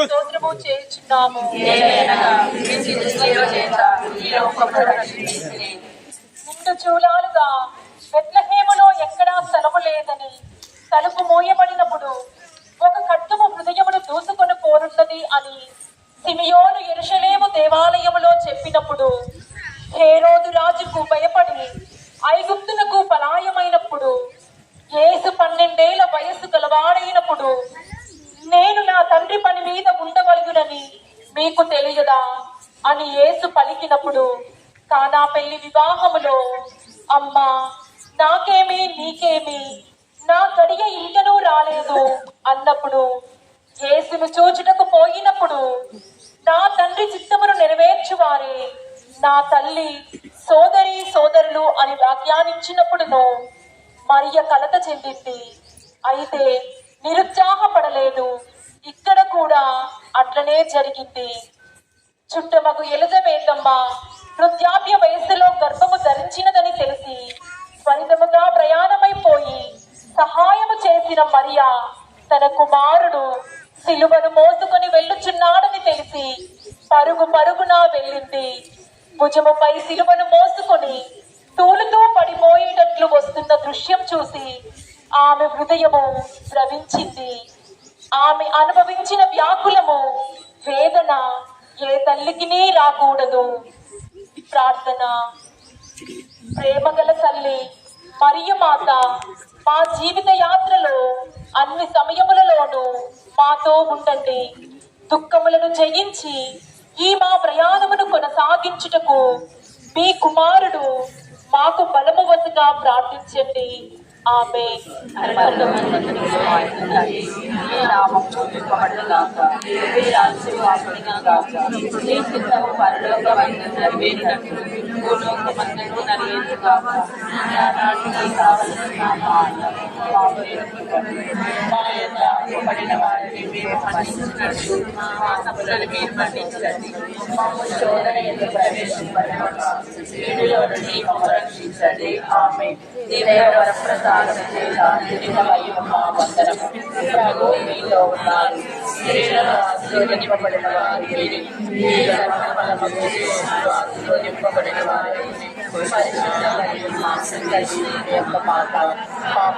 స్తోత్రము చేయుచున్నాము. చూలాలుగా బెత్లహేములో ఎక్కడా స్థలము లేదని తలుపు మోయబడినప్పుడు ఒక కట్టుము హృదయమును దూసుకొని పోనున్నది అని సిమియోను ఎరుషలేము దేవాలయములో చెప్పినప్పుడు హేరోదు రాజుకు భయపడి ఐగుప్తునకు పలాయమైనప్పుడు ఏసు పన్నెండేళ్ళ వయస్సు గలవాడైనప్పుడు తండ్రి పని మీద ఉండవలగునని మీకు తెలియదా? అని యేసు పలికినప్పుడు కానా పెళ్ళి వివాహములో అమ్మా నాకేమి నీకేమి నా గడియ ఇంకనూ రాలేదు అన్నప్పుడు యేసును చూచుటకు పోయినప్పుడు నా తండ్రి చిత్తమును నెరవేర్చువారే నా తల్లి సోదరి సోదరులు అని వ్యాఖ్యానించినప్పుడును మరియ కలత చెందింది. అయితే నిరుత్సాహపడలేదు. ఇక్కడ కూడా అట్లనే జరిగింది. చుట్టమగు ఎలిజబేతమ్మ వృద్ధాప్య వయస్సులో గర్భము ధరించినదని తెలిసి త్వరితముగా ప్రయాణమైపోయి సహాయము చేసిన మరియా తన కుమారుడు సిలువను మోసుకొని వెళ్ళుచున్నాడని తెలిసి పరుగు పరుగున వెళ్ళింది. భుజముపై సిలువను మోసుకొని తూలుతూ పడిపోయేటట్లు వస్తున్న దృశ్యం చూసి ఆమె హృదయము ద్రవించింది ఆమె అనుభవించిన వ్యాకులము వేదన ఏ తల్లికినీ రాకూడదు. ప్రార్థన. ప్రేమగల తల్లి మరియు మాత మా జీవిత యాత్రలో అన్ని సమయములలోనూ మాతో ఉండండి. దుఃఖములను జయించి ఈ మా ప్రయాణమును కొనసాగించుటకు మీ కుమారుడు మాకు బలము వసగా ప్రార్థించండి. ఆమె రక్షించండి ఆమె దేవర ప్రసాదం వందనము ప్రభు మీలో ఉన్నారు స్త్రీలను ఆశీర్వదింపబడిన వారు వీరు. మీలో ఫలములు ఆశీర్వదింపబడిన వారు పరిశుద్ధ మరియు మా సంతతి మా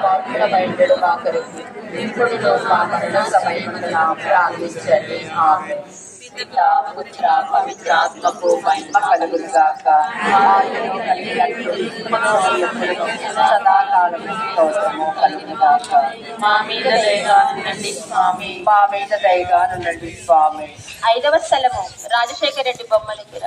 పాత్ర బయటడు మా కొరకు ఇప్పుడు మా మరణ సమయమున ప్రార్థించండి ఆమె పిత పుత్ర పవిత్రాత్మకు మహిమ కలుగుగాక ఆయనను కలిగినట్లు ఇప్పుడు సదాకాలం స్తోత్రము కలుగుగాక మా మీద దయగా నుండి స్వామి మా మీద దయగా స్వామి ఐదవ స్థలము రాజశేఖర రెడ్డి బొమ్మ దగ్గర.